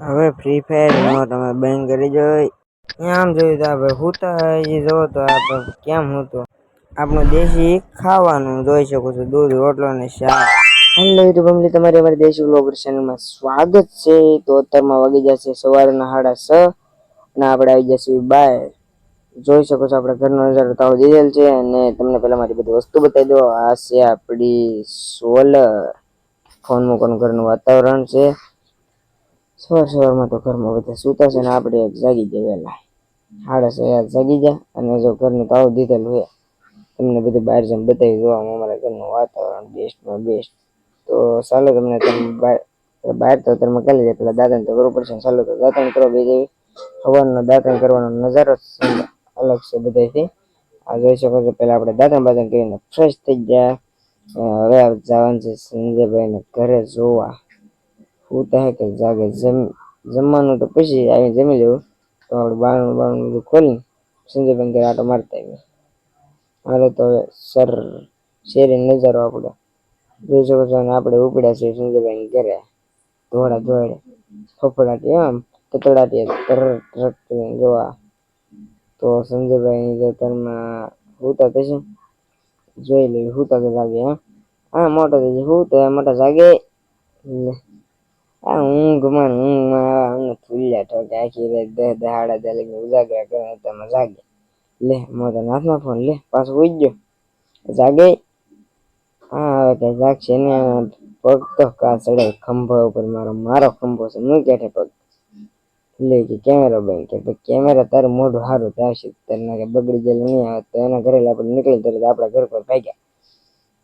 હવે ફ્રી ફાયરમાં તમે બેન કરી જોઈ આમ જોયું તો આપણે હુતા હજી જોવો તો આપણે કેમ હતું? આપણું દેશી ખાવાનું જોઈ શકો છો, દૂધ, રોટલો ને શાક. હેલો યુટ્યુબ ફેમિલી તમારી અમારી દેશી બ્લોગર ચેનલમાં સ્વાગત છે. તો અત્યારમાં વાગી જશે સવારના સાડા છ અને આપણે આવી જશે બાય જોઈ શકો છો આપણે ઘરનો નજારો તાવ દીધેલ છે અને તમને પહેલાં મારી બધી વસ્તુ બતાવી દો આ છે આપણી સોલર ફોન મૂકવાનું ઘરનું વાતાવરણ છે. સવાર સવારમાં તો ઘરમાં બધા સૂતા છે ને આપણે એક જાગી જાય વહેલા. સાડા છ જાગી જાય અને જો ઘરનું તાવ દીધેલું હોય, તમને બધું બહાર જઈને બતાવી દો અમારા ઘરનું વાતાવરણ બેસ્ટમાં બેસ્ટ તો ચાલો તમને તમે બહાર તો તમે કરી જાય, પેલા દાંતણ તો કરવું પડશે ચાલો તો દાંતણ કરો બે જેવી સવારનો દાંતણ કરવાનો નજારો અલગ છે બધાથી આ જોઈ શકો છો પહેલાં આપણે દાંતણ બાતણ કરીને ફ્રેશ થઈ ગયા. હવે જવાનું છે સંજયભાઈને ઘરે જોવા. હું હે કે જાગે જમ, જમવાનું તો પછી આવીને જમી લેવું. તો આપણે બારણું બારણું બધું ખોલીને સંજયભાઈ ઘરે આટો મારતા આવીએ. હાલો તો હવે સર શેરી નજારો આપણે. જોઈ શકો છો આપણે ઉપડ્યા છીએ સંજયભાઈ ઘરે. ધોળા ધોળે, ફફડાટી આમ કતડાટી ટ્રક જોવા. તો સંજયભાઈ જો હુતા થશે જોઈ લેવી હુતા તો હા હા, મોટો થઈ જાય હું તો મોટા જાગે. આ ઊંઘમાં ઊંઘમાં આવા ફૂલ્યા ફૂલ્યા કે આખી રાત દહ દહાડા દે લઈને ઉજાગરા કરે તમે જાગે. લે મોટો નાથમાં ફોન લે, પાછો ઉઈ ગયો. જાગે? હા, હવે કઈ જાગશે ને પગ તો કા ચડે ખંભા ઉપર મારો મારો ખંભો છે. હું કેઠે પગ? લે, કે કેમેરો બંધ કે કેમેરા તારું મોઢું સારું થશે તને કે બગડી ગયેલું નહીં આવે તો એના ઘરે આપણે નીકળી તરત આપણા ઘર પર ભાગ્યા.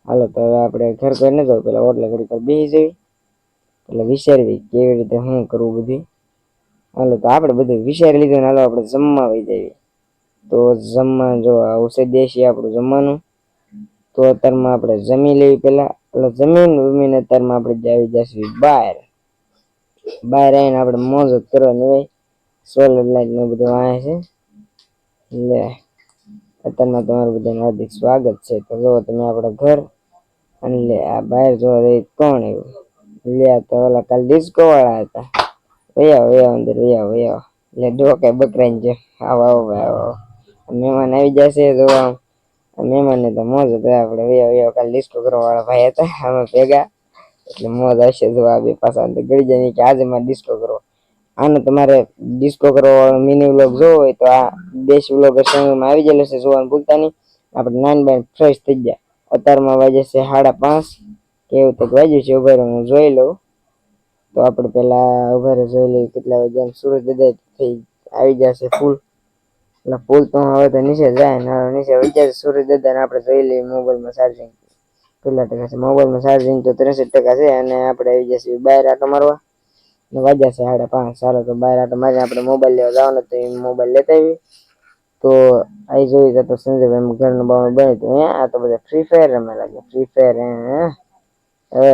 હાલો, તો હવે આપણે ઘર પર ન જવું પેલા ઓટલા ઘડી પર બેસી જવી એટલે વિચારવી કેવી રીતે શું કરવું બધું. હાલો તો આપણે બધું વિચારી લીધું હાલો આપણે જમવા વહી જઈએ. તો જમવા જો આવું છે દેશી આપણું જમવાનું. તો અત્યારમાં આપણે જમી લેવી પેલા એટલે જમીન જમીને અત્યારમાં આપણે આવી જશું બહાર. બહાર આવીને આપણે મોજ કરવાની હોય. સોલર લાઈટ ને બધું આવે છે. લે અત્યારમાં તમારું બધાનું હાર્દિક સ્વાગત છે. તો જો તમે આપણા ઘર. અને આ બહાર જોવા જઈએ કોણ એવું લે તો ઓલા કાલ ડિસ્કો વાળા હતા. વયા વયા અંદર, વયા વયા. લે ડોકે બકરાઈને છે આવો આવો ભાઈ આવો. મહેમાન આવી જશે તો મહેમાનને તો મોજ હતો. આપણે વયા વયા કાલ ડિસ્કો કરવા વાળા ભાઈ હતા. અમે ભેગા. એટલે મોજ આવશે જો આ બે પાછા અંદર ગળી જાય. કે આજે મારે ડિસ્કો કરવો. આને તમારે ડિસ્કો કરવો વાળો મિની વ્લોગ જોવો હોય તો આ દેશ વ્લોગર ચેનલમાં આવી ગયેલો છે, જોવાનું ભૂલતા નહીં. આપણે નાન બેન ફ્રેશ થઈ ગયા. અત્યારમાં વાગે છે સાડા પાંચ. કેવું તો વાગ્યું છે ઊભા રહો હું જોઈ લઉં તો આપણે પેલા ઊભા રહે જોઈ લઈએ કેટલા વાગ્યા સુરત દાદા થઈ આવી જશે ફૂલ એટલે ફૂલ તો હવે તો નીચે જાય ને હવે નીચે વહી જશે સુરત દાદા ને આપણે જોઈ લઈએ મોબાઈલમાં ચાર્જિંગ કેટલા ટકા છે મોબાઈલમાં ચાર્જિંગ તો ત્રેસઠ ટકા છે અને આપણે આવી જશે બહાર આટો મારવા ને વાગ્યા છે સાડા પાંચ ચાલો તો બહાર આટો મારી આપણે મોબાઈલ લેવા જવાનો તો એ મોબાઈલ લેતા આવી તો અહીં જોઈ તો સંજયભાઈ ઘરનું બાવણ બન્યું હતું હે આ તો બધા ફ્રી ફાયર રમે લાગે ફ્રી ફાયર હે હવે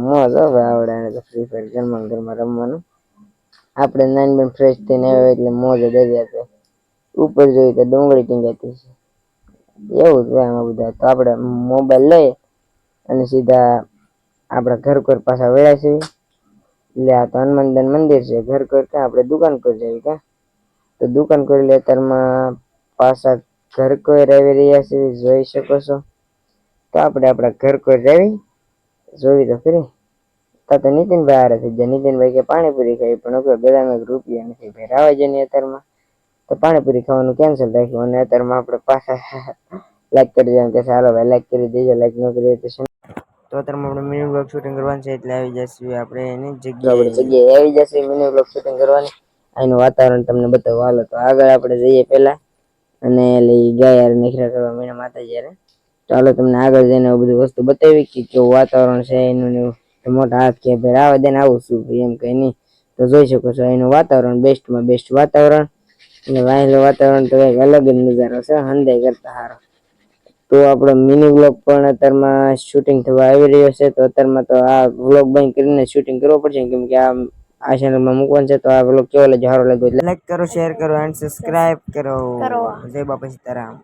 મોજ હવે આવડે તો ફ્રી ફાયર ઘરમાં ઘરમાં રમવાનું. આપણે નાની બેન ફ્રેશ થઈને આવ્યા એટલે મોજ દરિયા છે ઉપર જોઈએ તો ડુંગળી ટીંગાતી છે. એવું જ આમાં બધા. તો આપણે મોબાઈલ લઈ અને સીધા આપણા ઘર કોર પાછા વળ્યા છીએ. એટલે આ તો હનુમાનદાન મંદિર છે. ઘર કોર ક્યાં? આપણે દુકાન પર જઈએ કે તો દુકાન કરી લે અત્યારમાં પાછા ઘર કોઈ રહી રહ્યા છે જોઈ શકો છો. તો આપણે આપણા ઘર કોઈ રહી જોઈ તો ખરી. તો તો નીતિનભાઈ હારે થઈ જાય નીતિનભાઈ કે પાણીપુરી ખાઈ પણ હવે ગદામાં રૂપિયા નથી ભેરાવા રાવા જઈને અત્યારમાં તો પાણીપુરી ખાવાનું કેન્સલ રાખ્યું અને અત્યારમાં આપણે પાછા લાઈક કરી દેવાનું કે સારો ભાઈ લાઈક કરી દેજો લાઈક ન કરી તો તો અત્યારમાં આપણે મિની બ્લોગ શૂટિંગ કરવાનું છે એટલે આવી જશે આપણે એની જગ્યાએ. જગ્યાએ આવી જશે મિની બ્લોગ શૂટિંગ કરવાની. અહીંનું વાતાવરણ તમને બતાવો. હાલો તો આગળ આપણે જઈએ પહેલાં. અને લઈ ગયા યાર નીકળ્યા કરવા મીના માતાજી યારે ચાલો તમને આગળ જઈને બધું વસ્તુ બતાવી કે કેવું વાતાવરણ છે એનું મોટા હાથ કે ભાઈ આવા દેને આવું શું એમ કઈ નહીં. તો જોઈ શકો છો એનું વાતાવરણ બેસ્ટમાં બેસ્ટ વાતાવરણ. અને વાહેલું વાતાવરણ તો કંઈક અલગ જ નજારો છે હંદાઈ કરતા સારો તો આપણો મિની વ્લોગ પણ અત્યારમાં શૂટિંગ થવા આવી રહ્યો છે તો અત્યારમાં તો આ વ્લોગ બંધ કરીને શૂટિંગ કરવો પડશે કેમ કે આ આ ચેનલમાં મૂકવાનું છે તો આ વ્લોગ કેવો લાગ્યો સારો લાગ્યો લાઈક કરો શેર કરો એન્ડ સબસ્ક્રાઇબ કરો. જય બાપા સીતારામ.